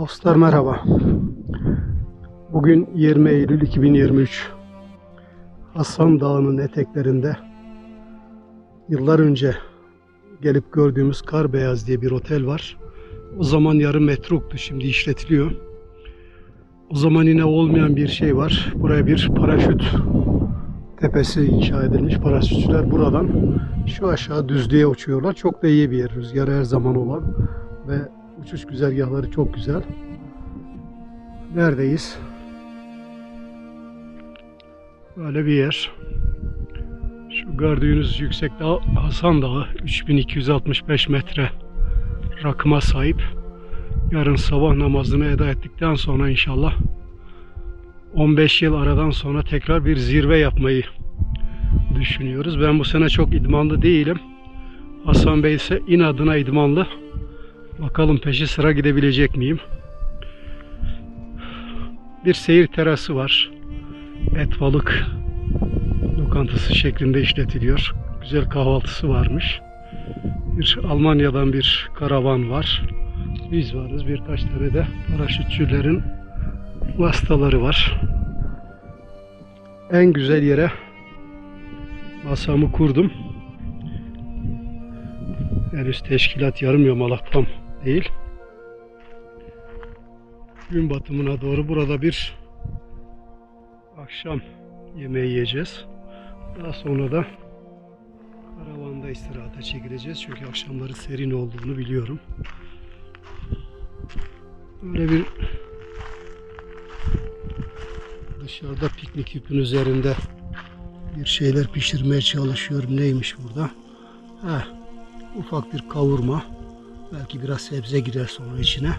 Dostlar merhaba. Bugün 20 Eylül 2023. Hasan Dağı'nın eteklerinde yıllar önce gelip gördüğümüz Kar Beyaz diye bir otel var. O zaman yarım metruktu, şimdi işletiliyor. O zaman yine olmayan bir şey var. Buraya bir paraşüt tepesi inşa edilmiş. Paraşütçüler buradan şu aşağı düzlüğe uçuyorlar. Çok da iyi bir yer. Rüzgarı her zaman olan ve uçuş güzergahları çok güzel. Neredeyiz? Böyle bir yer. Şu gördüğünüz yüksek dağ Hasan Dağı 3265 metre rakıma sahip. Yarın sabah namazını eda ettikten sonra inşallah 15 yıl aradan sonra tekrar bir zirve yapmayı düşünüyoruz. Ben bu sene çok idmanlı değilim. Hasan Bey ise inadına idmanlı. Bakalım peşi sıra gidebilecek miyim? Bir seyir terası var. Et balık lokantası şeklinde işletiliyor. Güzel kahvaltısı varmış. Bir Almanya'dan bir karavan var. Biz varız. Birkaç tane de paraşütçülerin vasıtaları var. En güzel yere masamı kurdum. Henüz teşkilat yarım yamalak tam değil. Gün batımına doğru burada bir akşam yemeği yiyeceğiz. Daha sonra da karavanda istirahate çekileceğiz. Çünkü akşamları serin olduğunu biliyorum. Böyle bir dışarıda piknik yükün üzerinde bir şeyler pişirmeye çalışıyorum. Neymiş burada? Ha, ufak bir kavurma. Belki biraz sebze girer sonra içine.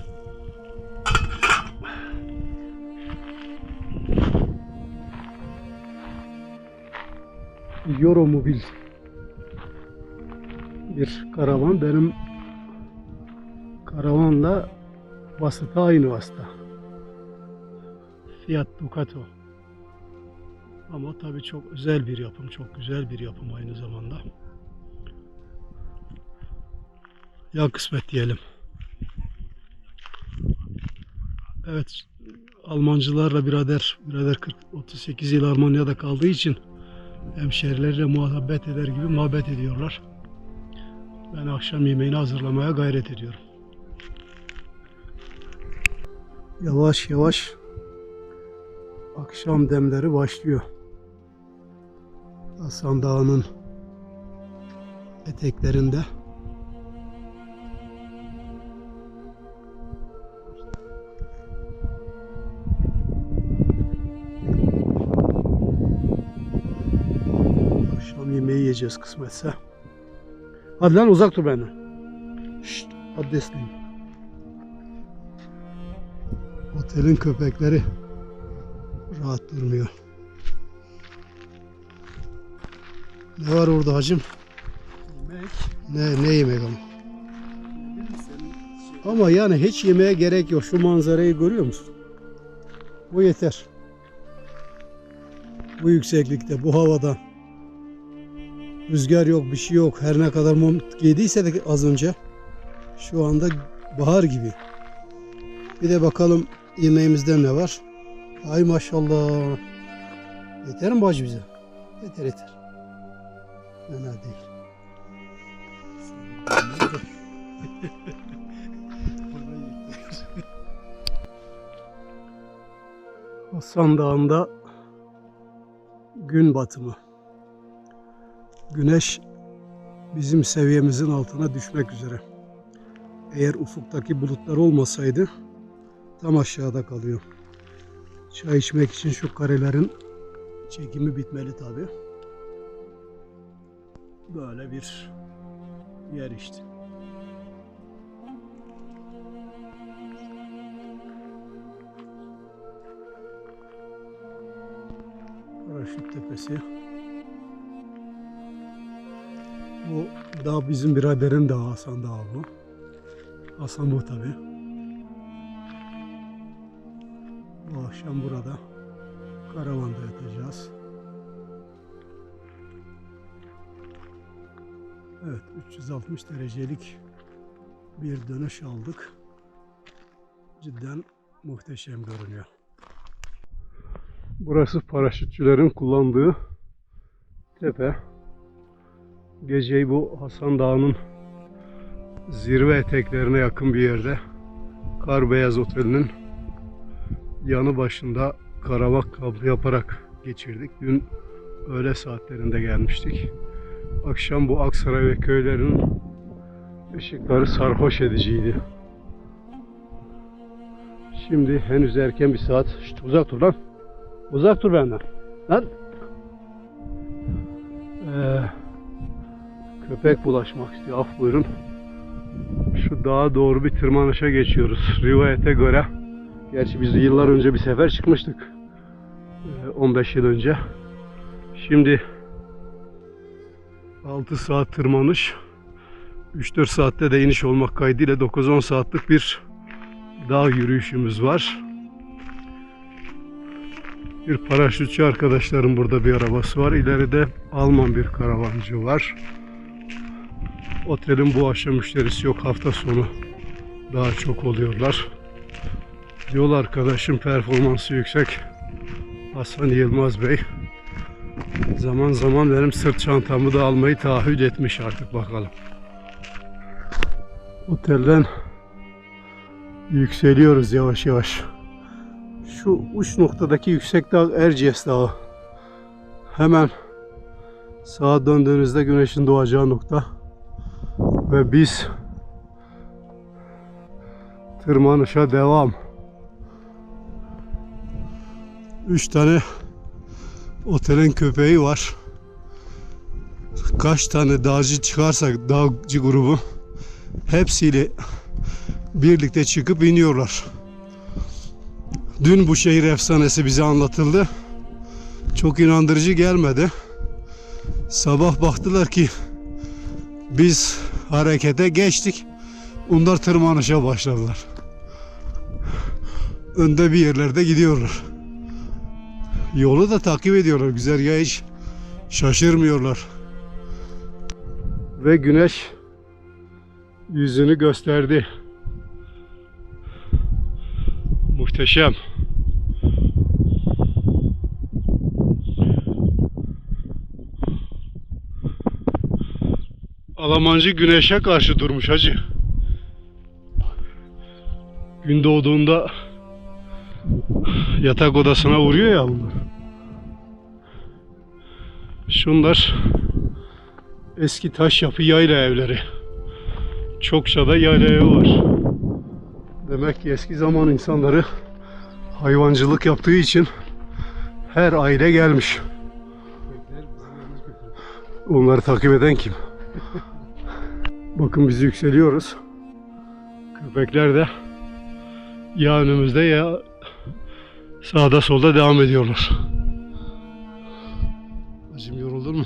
Euromobil bir karavan. Benim karavanla vasıta aynı vasıta. Fiat Ducato. Ama tabii çok özel bir yapım, çok güzel bir yapım aynı zamanda. Ya kısmet diyelim. Evet, Almancılarla birader, birader 40, 38 yıl Almanya'da kaldığı için hemşerileriyle muhabbet eder gibi muhabbet ediyorlar. Ben akşam yemeğini hazırlamaya gayret ediyorum. Yavaş yavaş akşam demleri başlıyor. Hasan Dağı'nın eteklerinde. Yiyeceğiz kısmetse. Hadi lan uzak dur benden. Şşt, abdestliyim. Otelin köpekleri rahat durmuyor. Ne var orada hacım? Yemek. Ne ne yemek ama? Ama yani hiç yemeğe gerek yok. Şu manzarayı görüyor musun? Bu yeter. Bu yükseklikte, bu havada. Rüzgar yok, bir şey yok. Her ne kadar mont giydiyse de az önce. Şu anda bahar gibi. Bir de bakalım yemeğimizde ne var. Ay maşallah. Yeter mi bacı bize? Yeter yeter. Fena değil. Hasan Dağı'nda gün batımı. Güneş bizim seviyemizin altına düşmek üzere. Eğer ufuktaki bulutlar olmasaydı tam aşağıda kalıyor. Çay içmek için şu karelerin çekimi bitmeli tabi. Böyle bir yer işte. Paraşüt Tepesi. Bu dağ bizim biraderin dağı Hasan Dağı bu. Hasan bu tabi. Bu akşam burada karavanda yatacağız. Evet 360 derecelik bir dönüş aldık. cidden muhteşem görünüyor. Burası paraşütçülerin kullandığı tepe. Geceyi bu Hasan Dağı'nın zirve eteklerine yakın bir yerde Kar Beyaz Oteli'nin yanı başında karavak kampı yaparak geçirdik. Dün öğle saatlerinde gelmiştik. Akşam bu Aksaray ve köylerinin ışıkları sarhoş ediciydi. Şimdi henüz erken bir saat. Şşt, uzak dur lan. Uzak dur benden. Lan. Köpek bulaşmak istiyor. Af buyurun. Şu dağa doğru bir tırmanışa geçiyoruz. Rivayete göre. Gerçi biz yıllar önce bir sefer çıkmıştık. Ee, 15 yıl önce. Şimdi 6 saat tırmanış. 3-4 saatte de iniş olmak kaydıyla 9-10 saatlik bir dağ yürüyüşümüz var. Bir paraşütçü arkadaşlarım burada bir arabası var. İleride Alman bir karavancı var. Otelin bu akşam müşterisi yok. Hafta sonu daha çok oluyorlar. Yol arkadaşım performansı yüksek. Hasan Yılmaz Bey. Zaman zaman benim sırt çantamı da almayı taahhüt etmiş artık bakalım. Otelden yükseliyoruz yavaş yavaş. Şu uç noktadaki yüksek dağ Erciyes Dağı. Hemen sağa döndüğünüzde güneşin doğacağı nokta. Ve biz tırmanışa devam. Üç tane otelin köpeği var. Kaç tane dağcı çıkarsak dağcı grubu hepsiyle birlikte çıkıp iniyorlar. Dün bu şehir efsanesi bize anlatıldı. Çok inandırıcı gelmedi. Sabah baktılar ki biz harekete geçtik. Onlar tırmanışa başladılar. Önde bir yerlerde gidiyorlar. Yolu da takip ediyorlar. Güzergahı hiç şaşırmıyorlar. Ve güneş yüzünü gösterdi. Muhteşem. Alamancı güneşe karşı durmuş hacı. Gün doğduğunda yatak odasına vuruyor ya bunlar. Şunlar eski taş yapı yayla evleri. Çokça da yayla evi var. Demek ki eski zaman insanları hayvancılık yaptığı için her aile gelmiş. Onları takip eden kim? Bakın biz yükseliyoruz. Köpekler de ya önümüzde ya sağda solda devam ediyorlar. Acım yoruldun mu?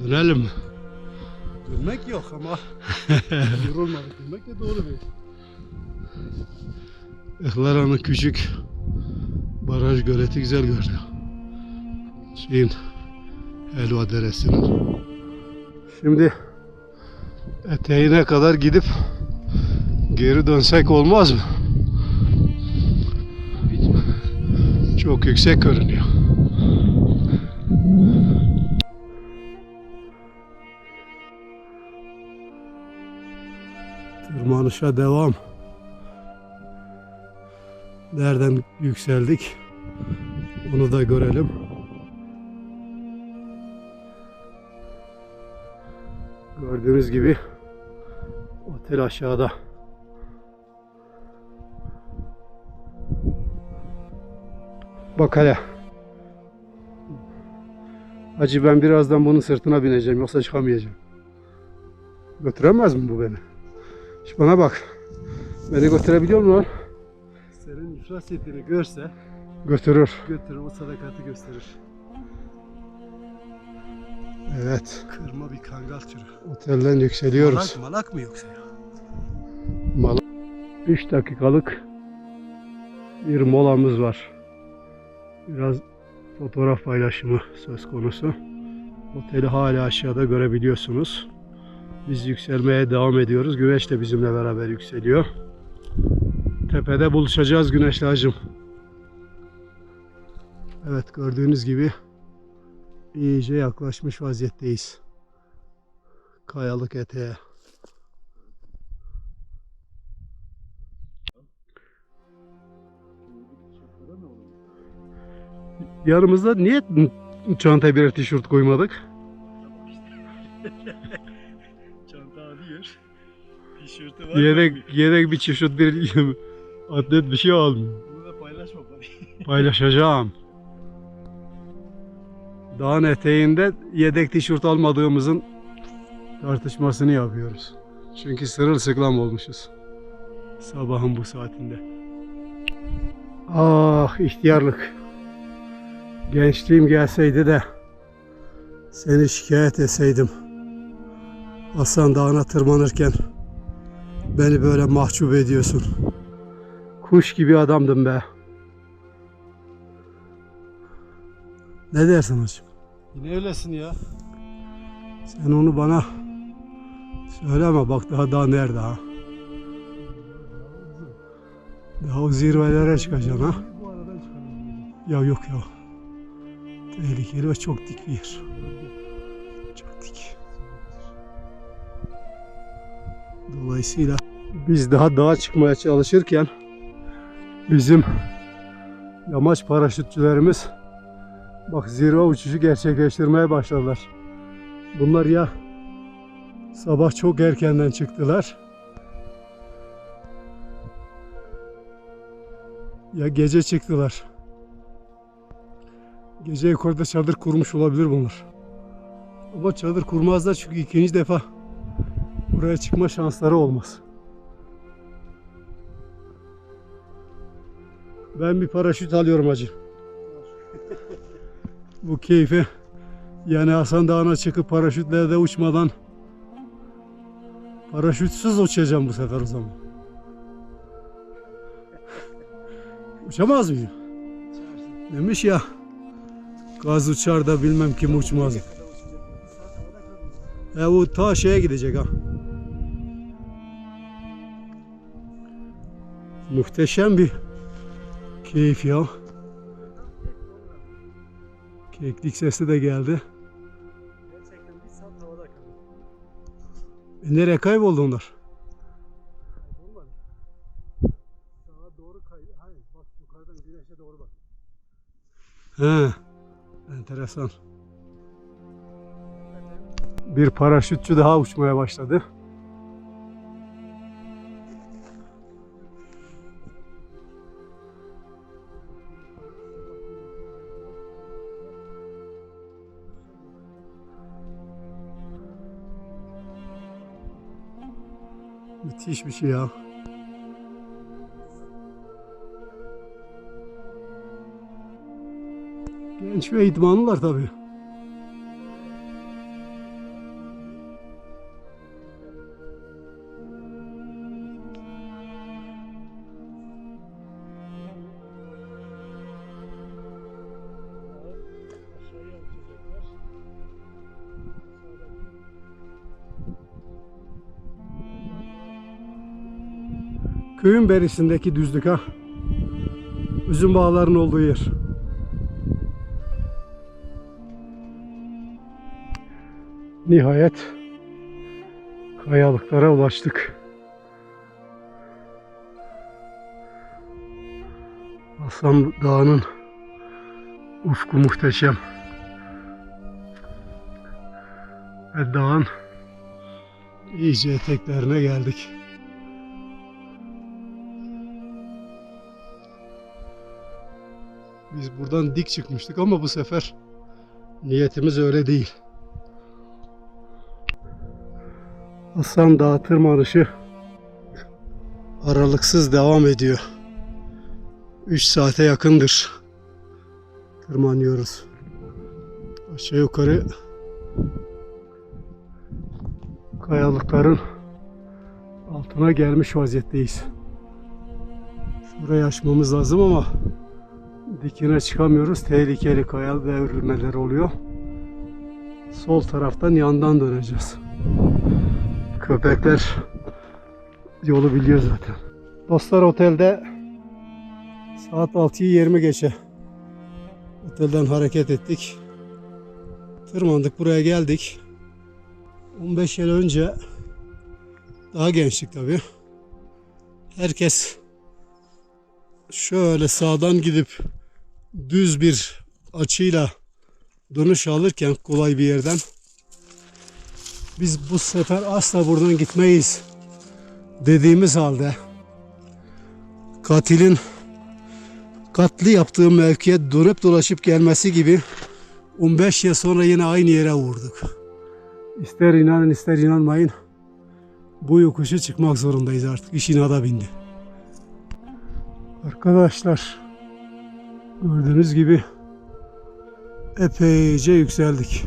Dönelim mi? Dönmek yok ama yorulmadık demek de doğru değil. Ihlara'nın küçük baraj göleti güzel görünüyor. Şeyin Helva Deresi'nin. Şimdi eteğine kadar gidip geri dönsek olmaz mı? Çok yüksek görünüyor. Tırmanışa devam. Nereden yükseldik? Onu da görelim. Gördüğünüz gibi otel aşağıda. Bak hele. Hacı ben birazdan bunun sırtına bineceğim yoksa çıkamayacağım. Götüremez mi bu beni? Şimdi bana bak. Beni götürebiliyor mu lan? Senin iflas ettiğini görse Götürür. götürür o sadakati gösterir. Evet. Kırma bir kangal türü. Otelden yükseliyoruz. Malak, malak mı yoksa ya? Mal 3 dakikalık bir molamız var. Biraz fotoğraf paylaşımı söz konusu. Oteli hala aşağıda görebiliyorsunuz. Biz yükselmeye devam ediyoruz. Güneş de bizimle beraber yükseliyor. Tepede buluşacağız güneşli hacım. Evet gördüğünüz gibi iyice yaklaşmış vaziyetteyiz. Kayalık eteğe. Yanımızda niye çantaya birer tişört koymadık? Çanta alıyor. Tişörtü var. Yedek, yedek bir tişört bir atlet bir şey almıyor. Bunu da paylaşma bari. Paylaşacağım. Dağın eteğinde yedek tişört almadığımızın tartışmasını yapıyoruz. Çünkü sırılsıklam olmuşuz. Sabahın bu saatinde. Ah ihtiyarlık. Gençliğim gelseydi de seni şikayet etseydim. Hasan Dağı'na tırmanırken beni böyle mahcup ediyorsun. Kuş gibi adamdım be. Ne dersin hacım? Yine öylesin ya. Sen onu bana söyleme bak daha daha nerede ha? Daha o zirvelere çıkacaksın ha? Ya yok ya. Tehlikeli ve çok dik bir yer. Çok dik. Dolayısıyla biz daha dağa çıkmaya çalışırken bizim yamaç paraşütçülerimiz bak zirve uçuşu gerçekleştirmeye başladılar. Bunlar ya sabah çok erkenden çıktılar ya gece çıktılar. Gece yukarıda çadır kurmuş olabilir bunlar. Ama çadır kurmazlar çünkü ikinci defa buraya çıkma şansları olmaz. Ben bir paraşüt alıyorum hacı. Bu keyfi yani Hasan Dağı'na çıkıp paraşütle de uçmadan paraşütsüz uçacağım bu sefer o zaman. Uçamaz mıyım? Demiş ya gaz uçar da bilmem kim uçmaz. E bu ta şeye gidecek ha. Muhteşem bir keyif ya. Keklik sesi de geldi. Gerçekten bir saat havada kalıyor. E nereye kayboldu onlar? Olmadı. Sağa doğru kay. Hayır bak yukarıdan güneşe doğru bak. He. Enteresan. Bir paraşütçü daha uçmaya başladı. Müthiş bir şey ya. Genç ve idmanlılar tabii. Köyün berisindeki düzlük ha. Üzüm bağların olduğu yer. Nihayet kayalıklara ulaştık. Hasan Dağı'nın ufku muhteşem. Ve dağın iyice eteklerine geldik. Biz buradan dik çıkmıştık ama bu sefer niyetimiz öyle değil. Hasan Dağı tırmanışı aralıksız devam ediyor. 3 saate yakındır tırmanıyoruz. Aşağı yukarı kayalıkların altına gelmiş vaziyetteyiz. Şurayı aşmamız lazım ama dikine çıkamıyoruz. Tehlikeli kaya devrilmeler oluyor. Sol taraftan yandan döneceğiz. Köpekler yolu biliyor zaten. Dostlar otelde saat 6'yı 20 geçe otelden hareket ettik. Tırmandık buraya geldik. 15 yıl önce daha gençlik tabii. Herkes şöyle sağdan gidip düz bir açıyla dönüş alırken kolay bir yerden biz bu sefer asla buradan gitmeyiz dediğimiz halde katilin katli yaptığı mevkiye dönüp dolaşıp gelmesi gibi 15 yıl sonra yine aynı yere vurduk. İster inanın ister inanmayın bu yokuşu çıkmak zorundayız artık. İş inada bindi. Arkadaşlar gördüğünüz gibi epeyce yükseldik.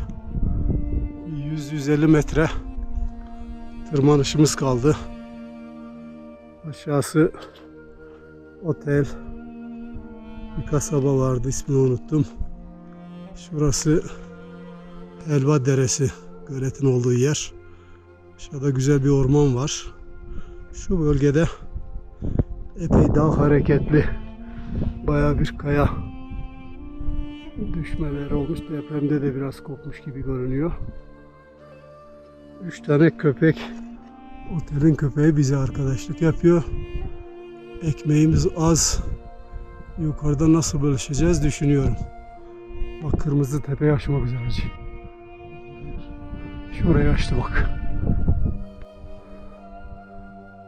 100-150 metre tırmanışımız kaldı. Aşağısı otel. Bir kasaba vardı ismini unuttum. Şurası Helva Deresi. Göletin olduğu yer. Aşağıda güzel bir orman var. Şu bölgede epey daha hareketli baya bir kaya düşmeleri olmuş. Depremde de biraz kopmuş gibi görünüyor. Üç tane köpek otelin köpeği bize arkadaşlık yapıyor. Ekmeğimiz az. Yukarıda nasıl bölüşeceğiz düşünüyorum. Bak kırmızı tepe açmak üzere acı. Şurayı açtı bak.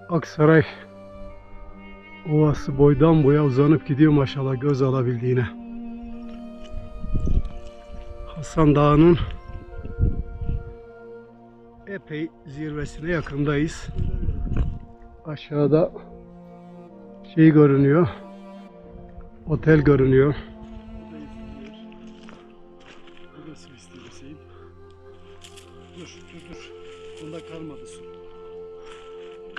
Aksaray Ovası boydan boya uzanıp gidiyor maşallah göz alabildiğine. Hasan Dağı'nın epey zirvesine yakındayız. Aşağıda şey görünüyor. Otel görünüyor.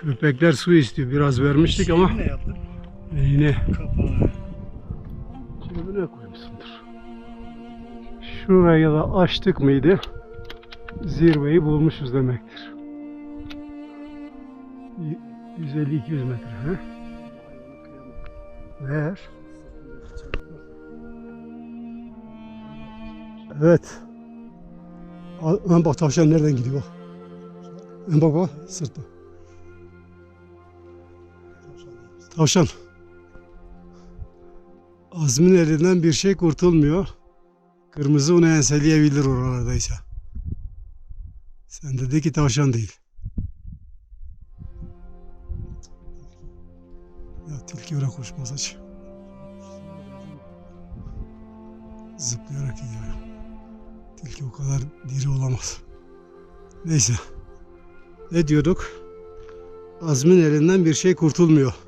Köpekler su istiyor. Biraz vermiştik ama Ne yaptın? e, yine Kapağı. cebine koymuşsundur. Şurayı da açtık mıydı? Zirveyi bulmuşuz demektir. Y- 150-200 metre. He? Ver. Evet. Ön bak tavşan nereden gidiyor bak. Ön bak bak sırtı. Tavşan. Azmin elinden bir şey kurtulmuyor. Kırmızı onu enseleyebilir oralardaysa. Sen dedi ki tavşan değil. Ya tilki öyle koşmaz aç. Zıplayarak gidiyor. Tilki o kadar diri olamaz. Neyse. Ne diyorduk? Azmin elinden bir şey kurtulmuyor.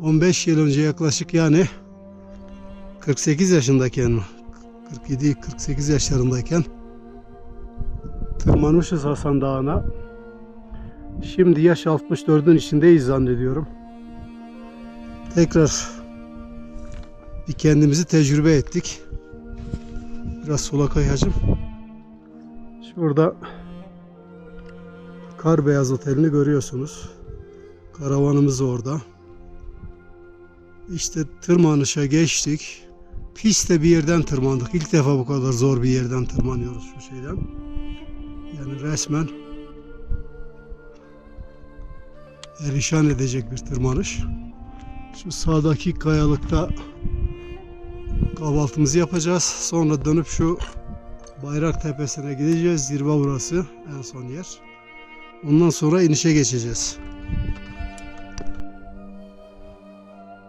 15 yıl önce yaklaşık yani 48 yaşındayken mi? 47-48 yaşlarındayken tırmanmışız Hasan Dağı'na. Şimdi yaş 64'ün içindeyiz zannediyorum. Tekrar bir kendimizi tecrübe ettik. Biraz sola kayacağım. Şurada Kar Beyaz Oteli'ni görüyorsunuz. Karavanımız orada. İşte tırmanışa geçtik. Piste bir yerden tırmandık. İlk defa bu kadar zor bir yerden tırmanıyoruz şu şeyden. Yani resmen erişan edecek bir tırmanış. Şu sağdaki kayalıkta kahvaltımızı yapacağız. Sonra dönüp şu Bayrak Tepesi'ne gideceğiz. Zirve burası en son yer. Ondan sonra inişe geçeceğiz.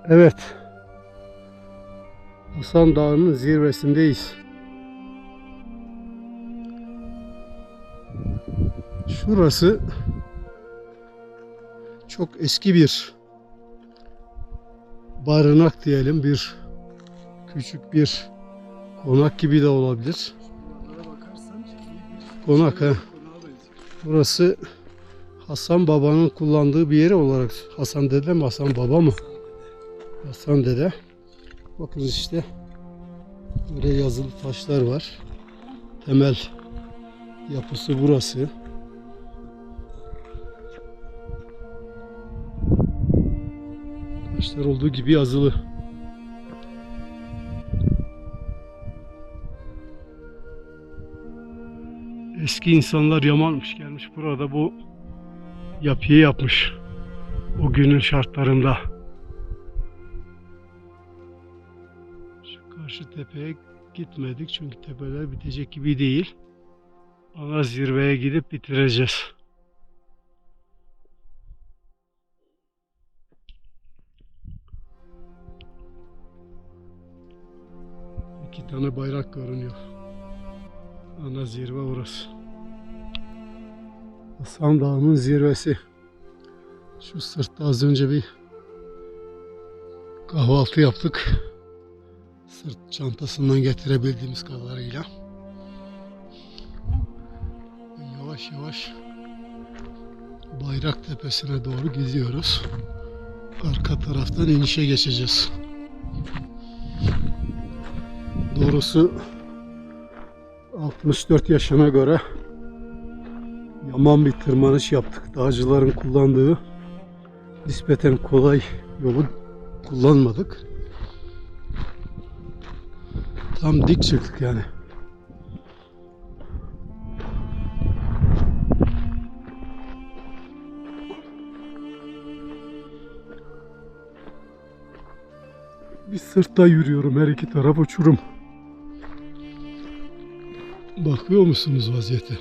Evet. Hasan Dağı'nın zirvesindeyiz. Şurası çok eski bir barınak diyelim bir küçük bir konak gibi de olabilir. Konak ha. Burası Hasan Baba'nın kullandığı bir yeri olarak Hasan dede mi Hasan Baba mı? Hasan dede. Bakın işte böyle yazılı taşlar var. Temel yapısı burası. afişler olduğu gibi yazılı. Eski insanlar yamanmış gelmiş burada bu yapıyı yapmış. O günün şartlarında. Karşı tepeye gitmedik çünkü tepeler bitecek gibi değil. Ana zirveye gidip bitireceğiz. İki tane bayrak görünüyor. Ana zirve orası. Hasan Dağı'nın zirvesi. Şu sırtta az önce bir kahvaltı yaptık. Sırt çantasından getirebildiğimiz kadarıyla. Yavaş yavaş Bayrak Tepesi'ne doğru gidiyoruz. Arka taraftan inişe geçeceğiz. Doğrusu 64 yaşına göre yaman bir tırmanış yaptık. Dağcıların kullandığı nispeten kolay yolu kullanmadık. Tam dik çıktık yani. Bir sırtta yürüyorum. Her iki taraf uçurum. Bakıyor musunuz vaziyete?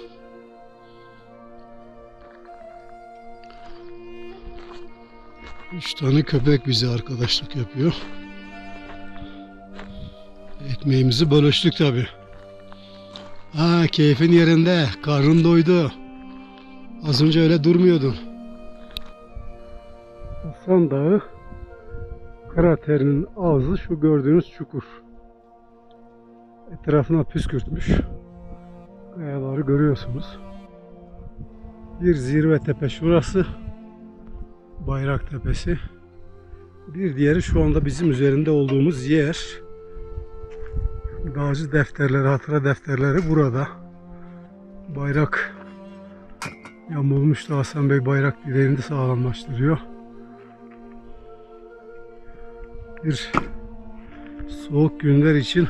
Üç tane köpek bize arkadaşlık yapıyor. Ekmeğimizi bölüştük tabi. Ha keyfin yerinde. Karnın doydu. Az önce öyle durmuyordun. Hasan Dağı kraterinin ağzı şu gördüğünüz çukur. Etrafına püskürtmüş. Kayaları görüyorsunuz. Bir zirve tepe şurası. Bayrak Tepesi. Bir diğeri şu anda bizim üzerinde olduğumuz yer. Dağcı defterleri, hatıra defterleri burada. Bayrak yamulmuştu. Hasan Bey bayrak direğini sağlamlaştırıyor. Bir soğuk günler için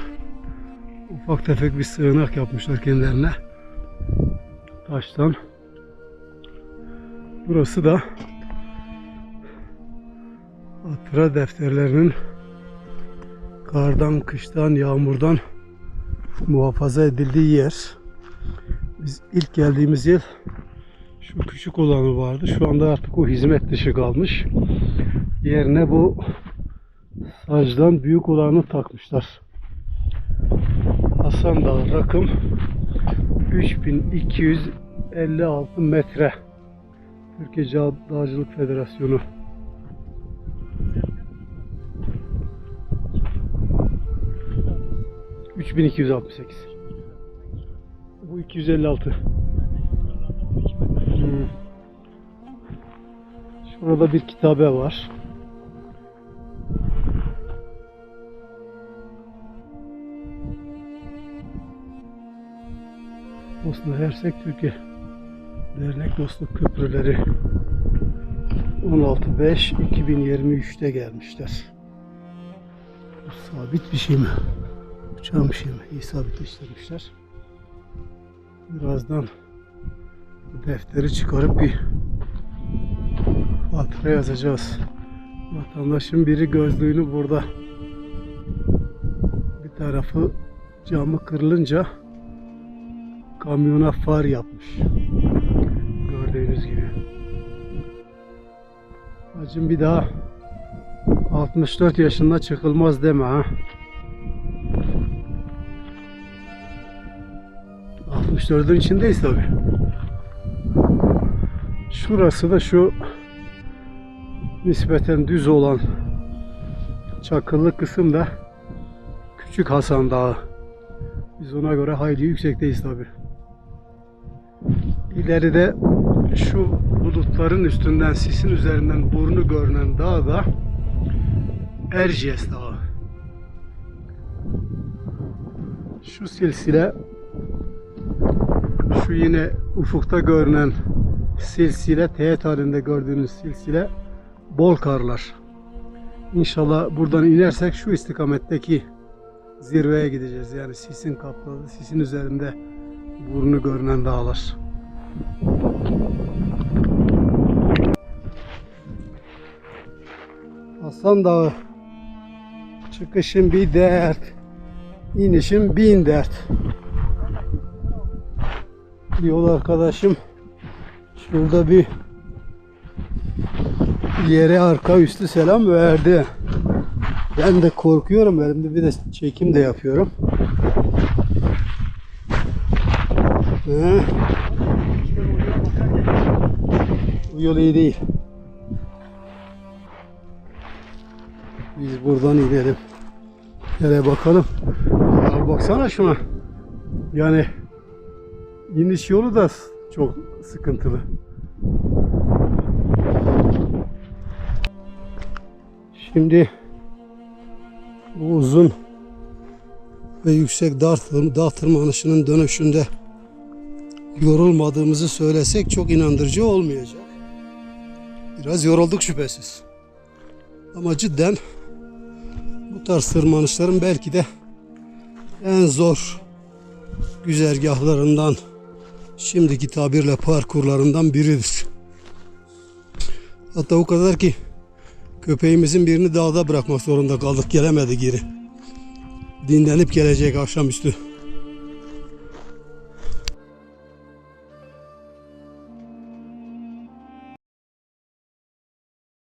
ufak tefek bir sığınak yapmışlar kendilerine. Taştan. Burası da hatıra defterlerinin kardan, kıştan, yağmurdan muhafaza edildiği yer. Biz ilk geldiğimiz yıl şu küçük olanı vardı. Şu anda artık o hizmet dışı kalmış. Yerine bu sacdan büyük olanı takmışlar. Hasan Dağı rakım 3256 metre. Türkiye Dağcılık Federasyonu. ...3268. Bu 256. Hmm. Şurada bir kitabe var. Bosna Hersek Türkiye Dernek Dostluk Köprüleri 16.5-2023'te gelmişler. Bu sabit bir şey mi? İyi sabitleştirmişler. Birazdan defteri çıkarıp bir hatıra yazacağız. Vatandaşın biri gözlüğünü burada bir tarafı camı kırılınca kamyona far yapmış. Gördüğünüz gibi. Hacım bir daha 64 yaşında çıkılmaz deme ha. 64'ün içindeyiz tabi. Şurası da şu nispeten düz olan çakıllı kısım da Küçük Hasan Dağı. Biz ona göre hayli yüksekteyiz tabi. İleride şu bulutların üstünden, sisin üzerinden burnu görünen dağ da Erciyes Dağı. Şu silsile şu yine ufukta görünen silsile teğet halinde gördüğünüz silsile bol karlar. İnşallah buradan inersek şu istikametteki zirveye gideceğiz. Yani sisin kapladığı, sisin üzerinde burnu görünen dağlar. Hasan Dağı çıkışın bir dert, inişin bin dert. Yol arkadaşım şurada bir yere arka üstü selam verdi. Ben de korkuyorum. Elimde bir de çekim de yapıyorum. He. Bu yol iyi değil. Biz buradan inelim. Nereye bakalım. Ya baksana şuna. Yani iniş yolu da çok sıkıntılı. Şimdi bu uzun ve yüksek dağ, dağ tırmanışının dönüşünde yorulmadığımızı söylesek çok inandırıcı olmayacak. Biraz yorulduk şüphesiz. Ama cidden bu tarz tırmanışların belki de en zor güzergahlarından şimdiki tabirle parkurlarından biridir. Hatta o kadar ki köpeğimizin birini dağda bırakmak zorunda kaldık. Gelemedi geri. Dinlenip gelecek akşamüstü.